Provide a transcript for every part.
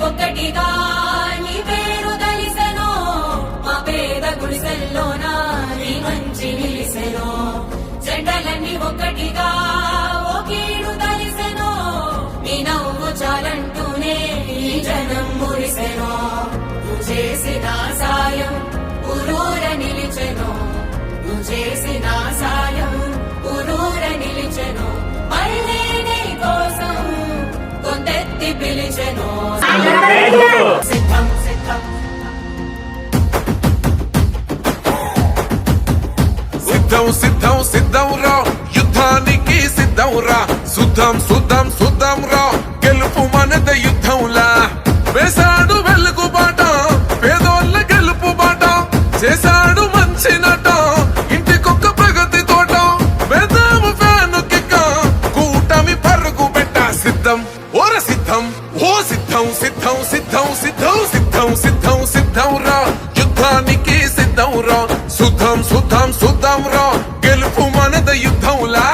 ఒక్కటిగా నీ పేరు దలిసెనో మా పేద గుడిసెల్లోన నీ మంచి నిలిసెనో. జెండలన్నీ ఒక్కటిగా కొందెత్తి పిలిచెను సిద్ధం సిద్ధం సిద్ధం సిద్ధం సిద్ధం రా. యుద్ధానికి సిద్ధం రా. శుద్ధం శుద్ధం శుద్ధం రా. గెలుపు మనద యుద్ధంలా. వేశాడు వెలుగు బాట పేదోళ్ళ గెలుపు బాట. చేశాడు మంచి నట ఇంటికొక్క ప్రగతి తోట. వేదాము ఫ్యాను కిక్క కూటమి పరుగు పెట్ట సిద్ధం. ఓర సిద్ధం ఓ సిద్ధం సిద్ధం సిద్ధం సిద్ధం సిద్ధం సిద్ధం సిద్ధం రా. యుద్ధానికి సిద్ధం రా. శుద్ధం శుద్ధం శుద్ధం రా. గెలుపు మనద యుద్ధంలా.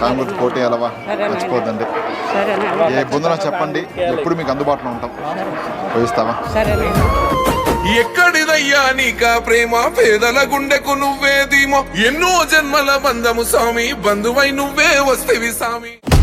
కాంగ్రెస్ పోటీ అలవా మర్చిపోద్దండి. ఏ ఇబ్బందులో చెప్పండి ఎప్పుడు మీకు అందుబాటులో ఉంటాం. పోయిస్తావా? అయ్యా నీకా ప్రేమ పేదల గుండెకు నువ్వే ధీమో. ఎన్నో జన్మల బంధము స్వామి. బంధువై నువ్వే వస్తేవి స్వామి.